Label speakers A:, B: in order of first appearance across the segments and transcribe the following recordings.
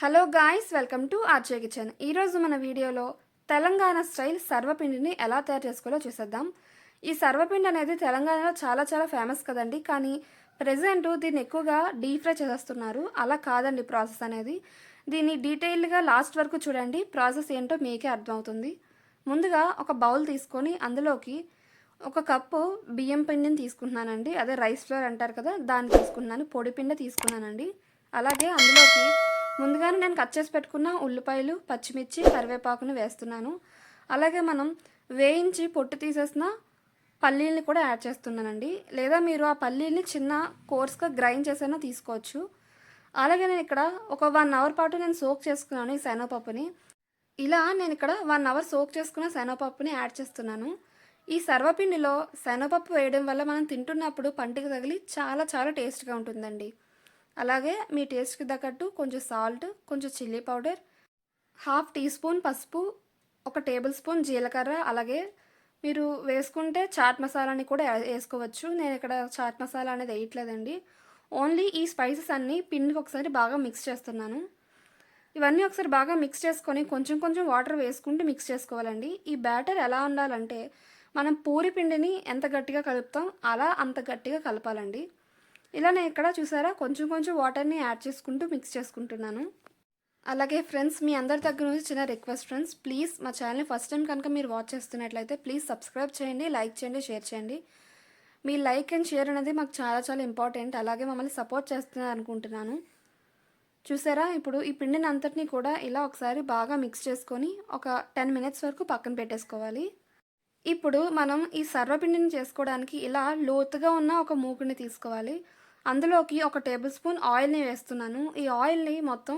A: Hello guys welcome to RJ kitchen ఈరోజు మన వీడియోలో తెలంగాణ స్టైల్ సర్వపిండిని ఎలా తయారు చేసుకోవాలో చూసేద్దాం. ఈ సర్వపిండి అనేది తెలంగాణలో చాలా చాలా ఫేమస్ కదండి. కానీ ప్రజెంట్ దీన్ని ఎక్కువగా డీప్ ఫ్రై చేసేస్తున్నారు. అలా కాదండి ప్రాసెస్ అనేది. దీన్ని డీటెయిల్డ్గా లాస్ట్ వరకు చూడండి. ప్రాసెస్ ఏంటో మీకే అర్థమవుతుంది. ముందుగా ఒక బౌల్ తీసుకొని అందులోకి ఒక కప్పు బియ్యం పిండిని తీసుకుంటున్నానండి. అదే రైస్ ఫ్లోర్ అంటారు కదా దాన్ని తీసుకున్నాను పొడి పిండి తీసుకున్నానండి. అలాగే అందులోకి ముందుగానే నేను కట్ చేసి పెట్టుకున్న ఉల్లిపాయలు పచ్చిమిర్చి కరివేపాకును వేస్తున్నాను. అలాగే మనం వేయించి పొట్టు తీసేసిన పల్లీల్ని కూడా యాడ్ చేస్తున్నానండి. లేదా మీరు ఆ పల్లీల్ని చిన్న కోర్స్గా గ్రైండ్ చేసైనా తీసుకోవచ్చు. అలాగే నేను ఇక్కడ ఒక వన్ అవర్ పాటు నేను సోక్ చేసుకున్నాను ఈ శనగపప్పుని. ఇలా నేను ఇక్కడ వన్ అవర్ సోక్ చేసుకున్న శనగపప్పుని యాడ్ చేస్తున్నాను. ఈ సర్వపిండిలో శనగపప్పు వేయడం వల్ల మనం తింటున్నప్పుడు పంటికి తగిలి చాలా చాలా టేస్ట్గా ఉంటుందండి. అలాగే మీ టేస్ట్కి తగ్గట్టు కొంచెం సాల్ట్ కొంచెం chilli powder half teaspoon పసుపు ఒక టేబుల్ స్పూన్ జీలకర్ర అలాగే మీరు వేసుకుంటే చాట్ మసాలాని కూడా వేసుకోవచ్చు. నేను ఇక్కడ చాట్ మసాలా అనేది వేయట్లేదండి. ఓన్లీ ఈ స్పైసెస్ అన్నీ పిండికి ఒకసారి బాగా మిక్స్ చేస్తున్నాను. ఇవన్నీ ఒకసారి బాగా మిక్స్ చేసుకొని కొంచెం కొంచెం వాటర్ వేసుకుంటూ మిక్స్ చేసుకోవాలండి. ఈ బ్యాటర్ ఎలా ఉండాలంటే మనం పూరి పిండిని ఎంత గట్టిగా కలుపుతాం అలా అంత గట్టిగా కలపాలండి. ఇలా నేను ఇక్కడ చూసారా? కొంచెం కొంచెం వాటర్ని యాడ్ చేసుకుంటూ మిక్స్ చేసుకుంటున్నాను. అలాగే ఫ్రెండ్స్ మీ అందరి దగ్గర నుంచి చిన్న రిక్వెస్ట్ ఫ్రెండ్స్ ప్లీజ్ మా ఛానల్ని ఫస్ట్ టైం కనుక మీరు వాచ్ చేస్తున్నట్లయితే ప్లీజ్ సబ్స్క్రైబ్ చేయండి లైక్ చేయండి షేర్ చేయండి. మీ లైక్ అండ్ షేర్ అనేది మాకు చాలా చాలా ఇంపార్టెంట్. అలాగే మమ్మల్ని సపోర్ట్ చేస్తున్నారు అనుకుంటున్నాను. చూసారా? ఇప్పుడు ఈ పిండిని అంతటినీ కూడా ఇలా ఒకసారి బాగా మిక్స్ చేసుకొని ఒక టెన్ మినిట్స్ వరకు పక్కన పెట్టేసుకోవాలి. ఇప్పుడు మనం ఈ సర్వపిండిని చేసుకోవడానికి ఇలా లోతుగా ఉన్న ఒక మూకుని తీసుకోవాలి. అందులోకి ఒక టేబుల్ స్పూన్ ఆయిల్ని వేస్తున్నాను. ఈ ఆయిల్ని మొత్తం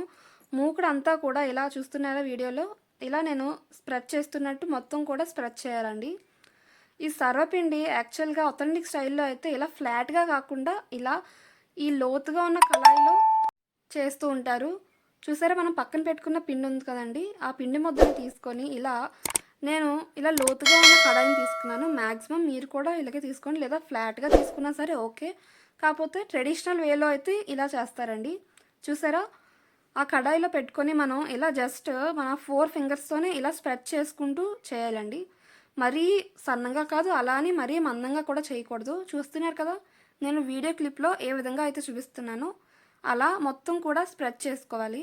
A: మూకుడు అంతా కూడా ఇలా చూస్తున్నారా వీడియోలో ఇలా నేను స్ప్రెడ్ చేస్తున్నట్టు మొత్తం కూడా స్ప్రెడ్ చేయాలండి. ఈ సర్వపిండి యాక్చువల్గా అథెంటిక్ స్టైల్లో అయితే ఇలా ఫ్లాట్గా కాకుండా ఇలా ఈ లోతుగా ఉన్న కళాయిలో చేస్తూ ఉంటారు. చూసారా మనం పక్కన పెట్టుకున్న పిండి ఉంది కదండి? ఆ పిండి ముద్దని తీసుకొని ఇలా నేను ఇలా లోతుగా ఉన్న కడాయిని తీసుకున్నాను. మ్యాక్సిమం మీరు కూడా ఇలాగే తీసుకోండి లేదా ఫ్లాట్గా తీసుకున్నా సరే ఓకే. కాకపోతే ట్రెడిషనల్ వేలో అయితే ఇలా చేస్తారండి. చూసారా? ఆ కడాయిలో పెట్టుకొని మనం ఇలా జస్ట్ మన ఫోర్ ఫింగర్స్తోనే ఇలా స్ప్రెడ్ చేసుకుంటూ చేయాలండి. మరీ సన్నగా కాదు అలా అని మరీ మందంగా కూడా చేయకూడదు. చూస్తున్నారు కదా? నేను వీడియో క్లిప్లో ఏ విధంగా అయితే చూపిస్తున్నానో అలా మొత్తం కూడా స్ప్రెడ్ చేసుకోవాలి.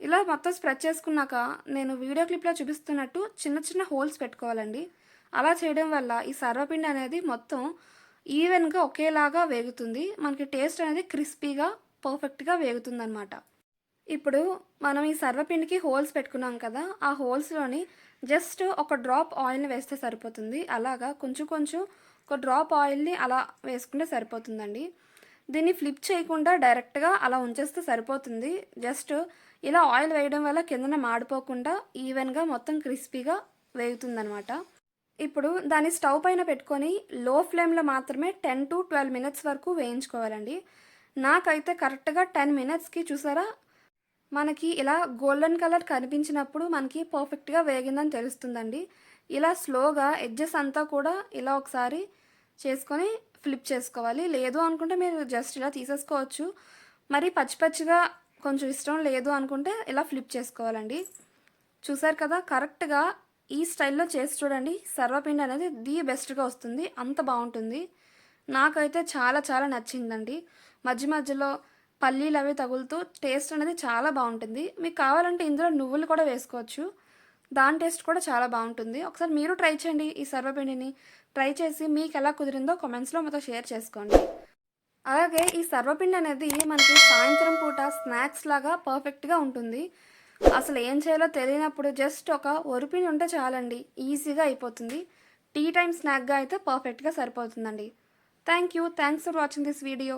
A: ఇలా మొత్తం స్ప్రెడ్ చేసుకున్నాక నేను వీడియో క్లిప్లో చూపిస్తున్నట్టు చిన్న చిన్న హోల్స్ పెట్టుకోవాలండి. అలా చేయడం వల్ల ఈ సర్వపిండి అనేది మొత్తం ఈవెన్గా ఒకేలాగా వేగుతుంది. మనకి టేస్ట్ అనేది క్రిస్పీగా పర్ఫెక్ట్గా వేగుతుంది అనమాట ఇప్పుడు మనం ఈ సర్వపిండికి హోల్స్ పెట్టుకున్నాం కదా ఆ హోల్స్లోని జస్ట్ ఒక డ్రాప్ ఆయిల్ని వేస్తే సరిపోతుంది. అలాగా కొంచెం కొంచెం ఒక డ్రాప్ ఆయిల్ని అలా వేసుకుంటే సరిపోతుందండి. దీన్ని ఫ్లిప్ చేయకుండా డైరెక్ట్గా అలా ఉంచేస్తే సరిపోతుంది. జస్ట్ ఇలా ఆయిల్ వేయడం వల్ల కిందన మాడిపోకుండా ఈవెన్గా మొత్తం క్రిస్పీగా వేగుతుందనమాట ఇప్పుడు దాన్ని స్టవ్ పైన పెట్టుకొని లో ఫ్లేమ్లో మాత్రమే టెన్ టు ట్వెల్వ్ మినిట్స్ వరకు వేయించుకోవాలండి. నాకైతే కరెక్ట్గా టెన్ మినిట్స్కి చూసారా? మనకి ఇలా గోల్డెన్ కలర్ కనిపించినప్పుడు మనకి పర్ఫెక్ట్గా వేగిందని తెలుస్తుందండి. ఇలా స్లోగా ఎడ్జెస్ అంతా కూడా ఇలా ఒకసారి చేసుకొని ఫ్లిప్ చేసుకోవాలి. లేదు అనుకుంటే మీరు జస్ట్ ఇలా తీసేసుకోవచ్చు. మరి పచ్చి పచ్చిగా కొంచెం ఇష్టం లేదు అనుకుంటే ఇలా ఫ్లిప్ చేసుకోవాలండి. చూసారు కదా కరెక్ట్గా ఈ స్టైల్లో చేసి చూడండి. సర్వపిండి అనేది ది బెస్ట్గా వస్తుంది. అంత బాగుంటుంది. నాకైతే చాలా చాలా నచ్చిందండి. మధ్య మధ్యలో పల్లీలు అవి తగులుతూ టేస్ట్ అనేది చాలా బాగుంటుంది. మీకు కావాలంటే ఇందులో నువ్వులు కూడా వేసుకోవచ్చు. దాని టేస్ట్ కూడా చాలా బాగుంటుంది. ఒకసారి మీరు ట్రై చేయండి ఈ సర్వపిండిని. ట్రై చేసి మీకు ఎలా కుదిరిందో కామెంట్స్లో మాతో షేర్ చేసుకోండి. అలాగే ఈ సర్వపిండి అనేది మనకి సాయంత్రం పూట స్నాక్స్ లాగా పర్ఫెక్ట్గా ఉంటుంది. అసలు ఏం చేయాలో తెలియనప్పుడు జస్ట్ ఒక ఒరిపిని ఉంటే చాలండి. ఈజీగా అయిపోతుంది. టీ టైం స్నాక్గా అయితే పర్ఫెక్ట్గా సరిపోతుందండి. Thank you. Thanks for watching this video.